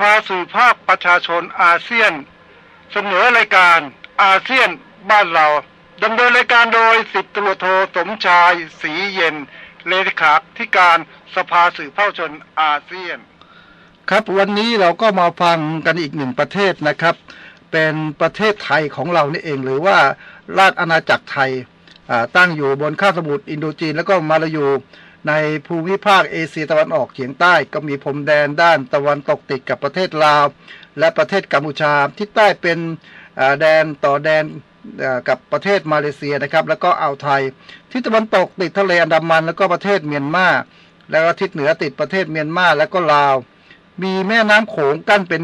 ภาสื่อภาคประชาชนอาเซียน เสนอรายการอาเซียนบ้านเราดำเนินรายการโดยสิบตำรวจโทสมชายศรีเย็นเลขาธิการสภาสื่อภาคชาชนอาเซียน ครับวันนี้เราก็มาฟังกันอีกหนึ่งประเทศนะครับ เป็นประเทศไทยของเรานี่เองหรือว่าราชอาณาจักรไทยตั้งอยู่บนคาบสมุทรอินโดจีน แล้วก็มาลายู ในภูมิภาคเอเชียตะวันออกเฉียงใต้ก็มีพรมแดนด้านตะวันตกติดกับประเทศลาว และประเทศกัมพูชาที่ใต้เป็นแดนต่อแดนกับประเทศมาเลเซียนะครับแล้วก็อ่าวไทย ที่ตะวันตกติดทะเลอันดามัน แล้วก็ประเทศเมียนมาแล้วก็ทิศเหนือติดประเทศเมียนมาแล้วก็ลาว มีแม่น้ำโขงกั้นเป็น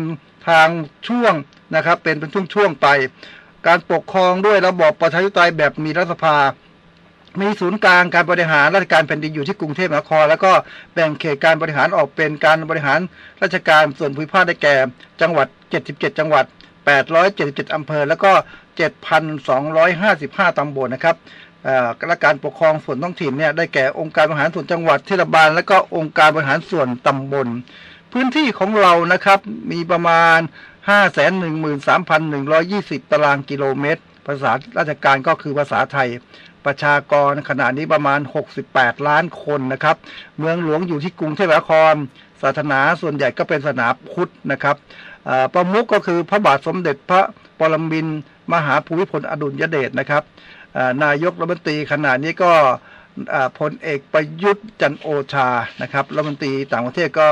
ทางช่วงนะครับเป็นเป็นช่วงๆไป การปกครองด้วยระบอบประชาธิปไตยแบบมีรัฐสภา มีศูนย์กลางการบริหารราชการแผ่นดินอยู่ที่กรุงเทพมหานคร แล้วก็แบ่งเขตการบริหารออกเป็นการบริหารราชการส่วนภูมิภาคได้แก่ จังหวัด 77 จังหวัด 877 อำเภอ แล้วก็ 7,255 ตำบลนะครับและการปกครองส่วนท้องถิ่นเนี่ยได้แก่องค์การบริหารส่วนจังหวัดเทศบาล และก็องค์การบริหารส่วนตำบล พื้นที่ของเรานะครับมีประมาณ 513,120 ตารางกิโลเมตร ภาษาราชการก็คือภาษาไทย ประชากรขณะนี้ประมาณ 68 ล้านคนนะครับ เมืองหลวงอยู่ที่กรุงเทพมหานคร ศาสนาส่วนใหญ่ก็เป็นศาสนาพุทธนะครับประมุขก็คือพระบาทสมเด็จพระปรมินมหาภูมิพลอดุลยเดชนะครับนายกรัฐมนตรีขณะนี้ก็พลเอกประยุทธ์จันโอชานะครับรัฐมนตรีต่างประเทศก็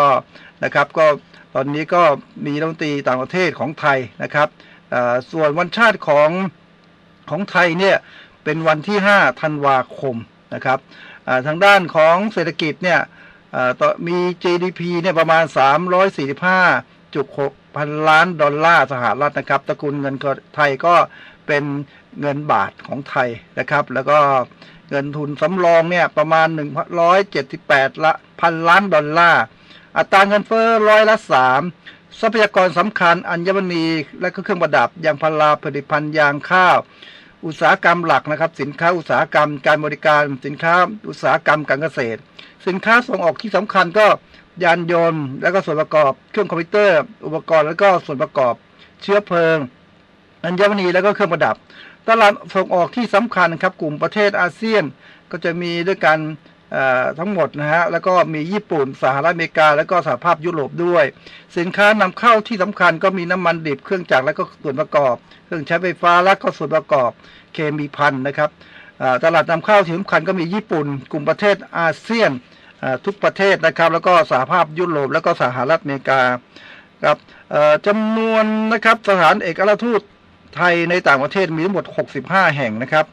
นะครับ ก็ตอนนี้ก็มีรัฐมนตรีต่างประเทศของไทยนะครับส่วนวันชาติของ ของไทยเนี่ยเป็นวันที่ 5 ธันวาคมนะครับทางด้านของเศรษฐกิจเนี่ยมี GDP เนี่ยประมาณ 345.6 พันล้านดอลลาร์สหรัฐนะครับตระกูลเงินก็ไทยก็เป็นเงินบาทของไทยนะครับ แล้วก็เงินทุนสำรองเนี่ยประมาณ 178ละพันล้านดอลลาร์ อัตราเงินเฟ้อร้อยละสาม ทรัพยากรสำคัญอัญมณีและก็เครื่องประดับยางพาราผลิตภัณฑ์ยางข้าว อุตสาหกรรมหลักนะครับ สินค้าอุตสาหกรรมการบริการ สินค้าอุตสาหกรรมการเกษตร สินค้าส่งออกที่สำคัญก็ยานยนต์ แล้วก็ส่วนประกอบเครื่องคอมพิวเตอร์ อุปกรณ์แล้วก็ส่วนประกอบเชื้อเพลิง อัญมณีแล้วก็เครื่องประดับ ตลาดส่งออกที่สำคัญครับกลุ่มประเทศอาเซียนก็จะมีด้วยกัน ทั้งหมดนะฮะ แล้วก็มีญี่ปุ่น สหรัฐอเมริกา แล้วก็สหภาพยุโรปด้วย สินค้านำเข้าที่สำคัญก็มีน้ำมันดิบ เครื่องจักรแล้วก็ส่วนประกอบ เครื่องใช้ไฟฟ้าและก็ส่วนประกอบ เคมีพันนะครับตลาดนำเข้าที่สำคัญก็มีญี่ปุ่น กลุ่มประเทศอาเซียนทุกประเทศนะครับ แล้วก็สหภาพยุโรป แล้วก็สหรัฐอเมริกาครับจำนวนนะครับสถานเอกอัครทูตไทยในต่างประเทศมีทั้งหมด 65 แห่งนะครับ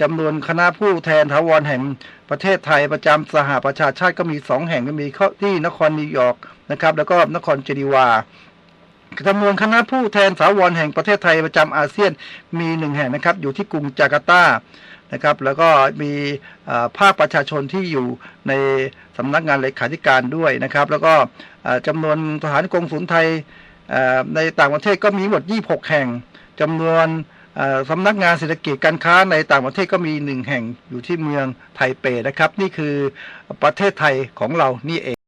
จำนวนคณะผู้แทนถาวรแห่งประเทศไทยประจำสหประชาชาติก็มี 2 แห่งก็มีที่นครนิวยอร์กนะครับ แล้วก็นครเจนีวาจำนวนคณะผู้แทนสาวรแห่งประเทศไทยประจำอาเซียนมีหนึ่งแห่งนะครับ อยู่ที่กรุงจาการ์ตานะครับ แล้วก็มีภาคประชาชนที่อยู่ในสำนักงานเลขาธิการด้วยนะครับ แล้วก็จำนวนสถานกงศูนย์ไทยในต่างประเทศก็มีหมด 26 แห่งจำนวน สำนักงานเศรษฐกิจการค้าในต่างประเทศก็มีหนึ่งแห่งอยู่ที่เมืองไทเปนะครับ นี่คือประเทศไทยของเรานี่เอง